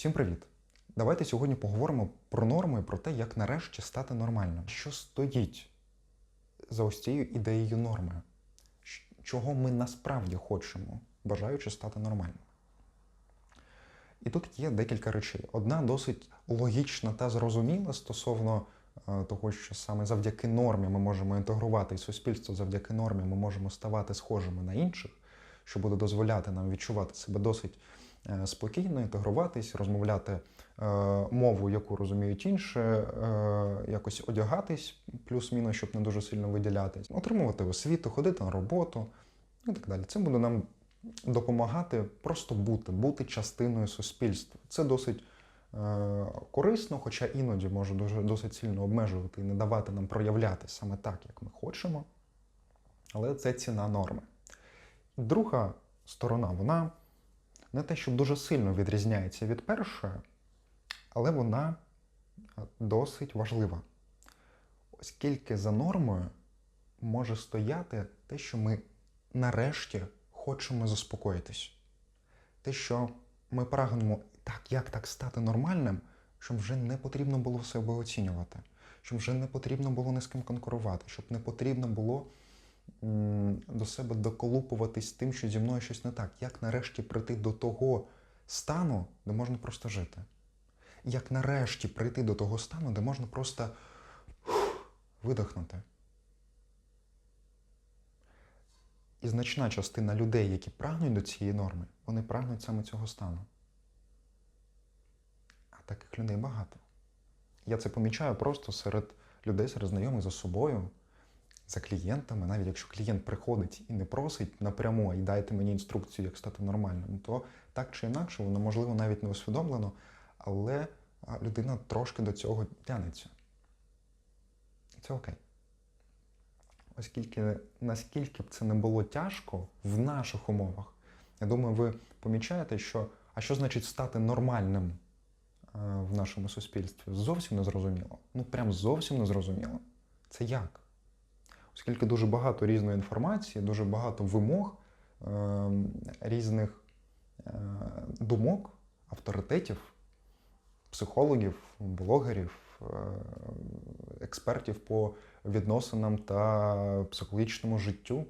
Всім привіт! Давайте сьогодні поговоримо про норму і про те, як нарешті стати нормальним. Що стоїть за ось цією ідеєю норми? Чого ми насправді хочемо, бажаючи стати нормальним? І тут є декілька речей. Одна досить логічна та зрозуміла стосовно е, того, що саме завдяки нормі ми можемо інтегрувати і суспільство, завдяки нормі ми можемо ставати схожими на інших, що буде дозволяти нам відчувати себе досить спокійно, інтегруватись, розмовляти е, мову, яку розуміють інші, е, якось одягатись плюс-мінус, щоб не дуже сильно виділятись, отримувати освіту, ходити на роботу і так далі. Це буде нам допомагати просто бути, бути частиною суспільства. Це досить е, корисно, хоча іноді може дуже досить сильно обмежувати і не давати нам проявляти саме так, як ми хочемо. Але це ціна норми. Друга сторона, вона не те, щоб дуже сильно відрізняється від першої, але вона досить важлива. Оскільки за нормою може стояти те, що ми нарешті хочемо заспокоїтись. Те, що ми прагнемо так, як так стати нормальним, щоб вже не потрібно було себе оцінювати, щоб вже не потрібно було ні з ким конкурувати, щоб не потрібно було до себе доколупуватись тим, що зі мною щось не так. Як нарешті прийти до того стану, де можна просто жити? Як нарешті прийти до того стану, де можна просто видихнути? І значна частина людей, які прагнуть до цієї норми, вони прагнуть саме цього стану. А таких людей багато. Я це помічаю просто серед людей, серед знайомих за собою, за клієнтами. Навіть якщо клієнт приходить і не просить напряму, і дайте мені інструкцію, як стати нормальним, то так чи інакше, воно можливо навіть не усвідомлено, але людина трошки до цього тянеться. І це окей. Оскільки наскільки б це не було тяжко в наших умовах, я думаю, ви помічаєте, що а що значить стати нормальним е, в нашому суспільстві? Зовсім не зрозуміло. Ну прям зовсім не зрозуміло. Це як? Оскільки дуже багато різної інформації, дуже багато вимог, е, різних е, думок, авторитетів, психологів, блогерів, е, експертів по відносинам та психологічному життю.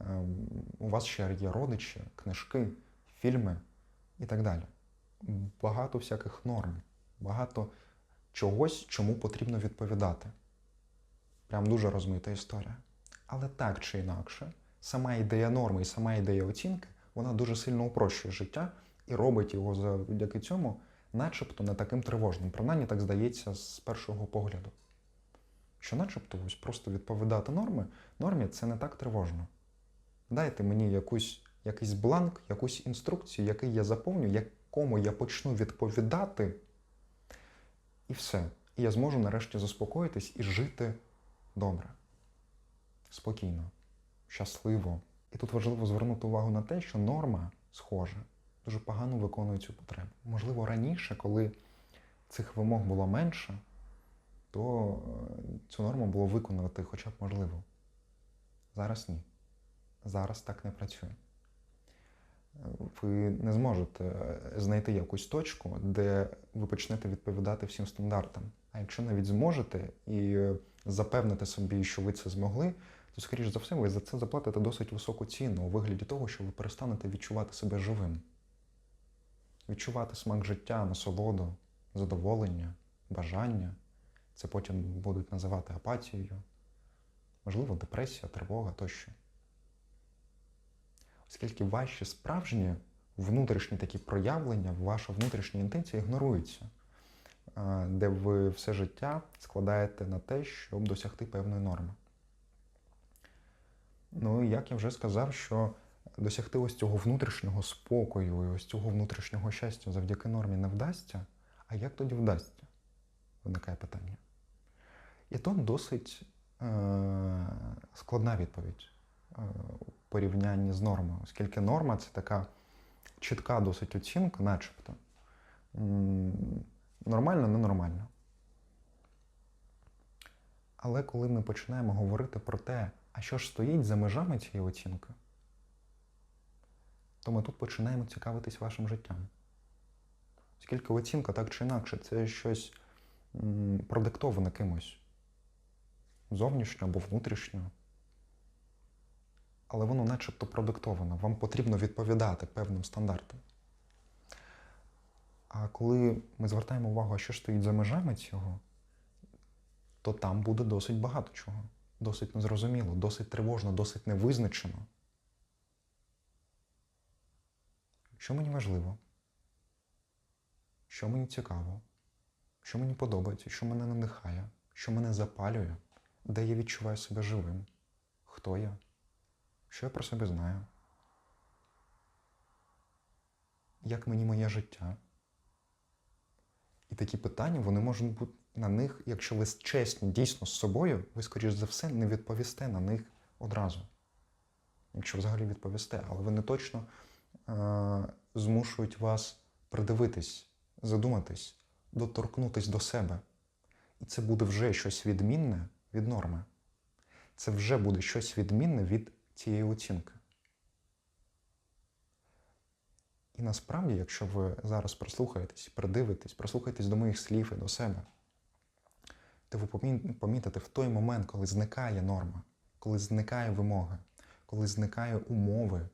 Ем, У вас ще є родичі, книжки, фільми і так далі. Багато всяких норм, багато чогось, чому потрібно відповідати. Прям дуже розмита історія. Але так чи інакше, сама ідея норми і сама ідея оцінки, вона дуже сильно упрощує життя і робить його завдяки цьому, начебто, не таким тривожним. Принаймні так здається з першого погляду. Що начебто ось просто відповідати норми, нормі це не так тривожно. Дайте мені якусь, якийсь бланк, якусь інструкцію, який я заповню, якому я почну відповідати, і все. І я зможу нарешті заспокоїтись і жити добре, спокійно, щасливо. І тут важливо звернути увагу на те, що норма, схоже, дуже погано виконує цю потребу. Можливо, раніше, коли цих вимог було менше, то е, цю норму було виконувати хоча б можливо. Зараз ні. Зараз так не працює. Ви не зможете е, знайти якусь точку, де ви почнете відповідати всім стандартам. А якщо навіть зможете і е, запевните собі, що ви це змогли, то, скоріш за все, ви за це заплатите досить високу ціну у вигляді того, що ви перестанете відчувати себе живим. Відчувати смак життя, насолоду, задоволення, бажання. Це потім будуть називати апатією, можливо, депресія, тривога тощо. Оскільки ваші справжні внутрішні такі проявлення, ваша внутрішня інтенція ігнорується, е, де ви все життя складаєте на те, щоб досягти певної норми. Ну, як я вже сказав, що досягти ось цього внутрішнього спокою і ось цього внутрішнього щастя завдяки нормі не вдасться, а як тоді вдасться? Виникає питання. І тут досить е, складна відповідь е, у порівнянні з нормою, оскільки норма це така чітка досить оцінка, начебто. Нормально, ненормально. Але коли ми починаємо говорити про те, а що ж стоїть за межами цієї оцінки, то ми тут починаємо цікавитись вашим життям. Оскільки оцінка так чи інакше, це щось продиктоване кимось. Зовнішньо або внутрішньо. Але воно начебто продиктовано. Вам потрібно відповідати певним стандартам. А коли ми звертаємо увагу, що стоїть за межами цього, то там буде досить багато чого. Досить незрозуміло, досить тривожно, досить невизначено. Що мені важливо? Що мені цікаво? Що мені подобається, що мене надихає, що мене запалює, де я відчуваю себе живим? Хто я? Що я про себе знаю? Як мені моє життя? І такі питання, вони можуть бути на них, якщо ви чесні дійсно з собою, ви, скоріш за все, не відповісте на них одразу. Якщо взагалі відповісте, але вони точно е- змушують вас придивитись, задуматись, доторкнутись до себе. І це буде вже щось відмінне від норми. Це вже буде щось відмінне від цієї оцінки. І насправді, якщо ви зараз прислухаєтесь, придивитесь, прислухаєтесь до моїх слів і до себе, то ви помітите в той момент, коли зникає норма, коли зникає вимога, коли зникає умови,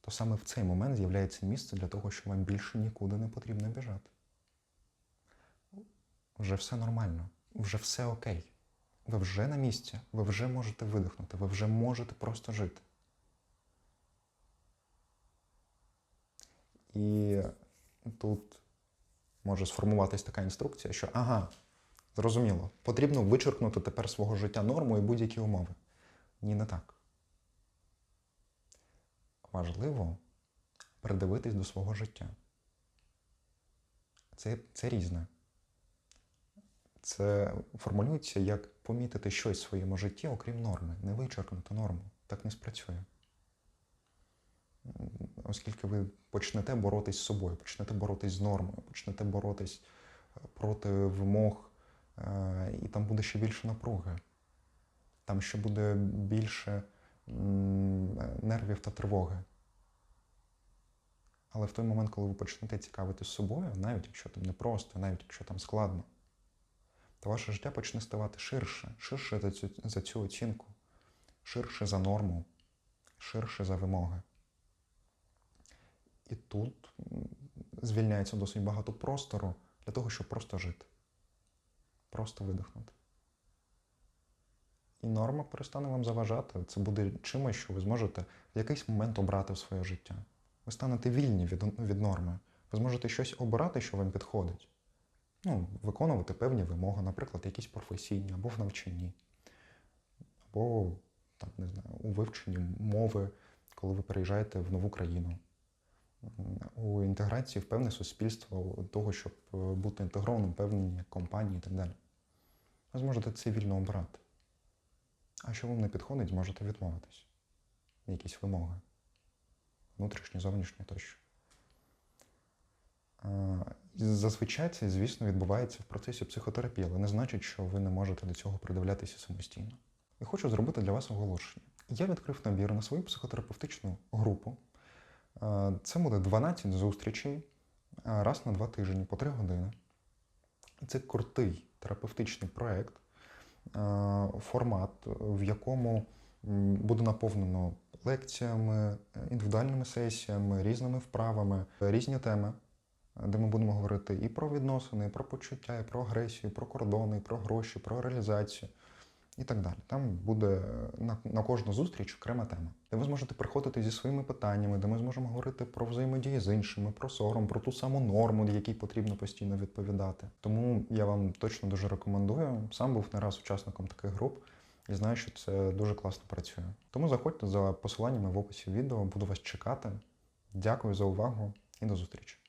то саме в цей момент з'являється місце для того, що вам більше нікуди не потрібно біжати. Вже все нормально, вже все окей. Ви вже на місці, ви вже можете видихнути, ви вже можете просто жити. І тут може сформуватись така інструкція, що ага, зрозуміло, потрібно вичеркнути тепер свого життя норму і будь-які умови. Ні, не так. Важливо придивитись до свого життя. Це, це різне. Це формулюється як помітити щось в своєму житті, окрім норми, не вичеркнути норму. Так не спрацює. Оскільки ви почнете боротись з собою, почнете боротись з нормою, почнете боротись е, проти вимог, е, і там буде ще більше напруги. Там ще буде більше нервів та тривоги. Але в той момент, коли ви почнете цікавитись собою, навіть якщо там непросто, навіть якщо там складно, то ваше життя почне ставати ширше, ширше за цю, за цю оцінку, ширше за норму, ширше за вимоги. І тут звільняється досить багато простору для того, щоб просто жити, просто видихнути. І норма перестане вам заважати. Це буде чимось, що ви зможете в якийсь момент обрати в своє життя. Ви станете вільні від, від норми. Ви зможете щось обирати, що вам підходить. Ну, виконувати певні вимоги, наприклад, якісь професійні, або в навчанні, або там, не знаю, у вивченні мови, коли ви переїжджаєте в нову країну, у інтеграції в певне суспільство, того, щоб е, бути інтегрованим в певні компанії і так далі. Ви зможете це вільно обрати. А що вам не підходить, зможете відмовитись. Якісь вимоги. Внутрішні, зовнішні тощо. Зазвичай це, звісно, відбувається в процесі психотерапії, але не значить, що ви не можете до цього придивлятися самостійно. І хочу зробити для вас оголошення. Я відкрив набір на свою психотерапевтичну групу. Е, Це буде 12 зустрічей е, раз на два тижні по 3 години. Це крутий терапевтичний проєкт, е, формат, в якому буде наповнено лекціями, індивідуальними сесіями, різними вправами, різні теми, де ми будемо говорити і про відносини, і про почуття, і про агресію, і про кордони, і про гроші, про реалізацію і так далі. Там буде на, на кожну зустріч окрема тема, де ви зможете приходити зі своїми питаннями, де ми зможемо говорити про взаємодію з іншими, про сором, про ту саму норму, якій потрібно постійно відповідати. Тому я вам точно дуже рекомендую. Сам був не раз учасником таких груп і знаю, що це дуже класно працює. Тому заходьте за посиланнями в описі відео, буду вас чекати. Дякую за увагу і до зустрічі.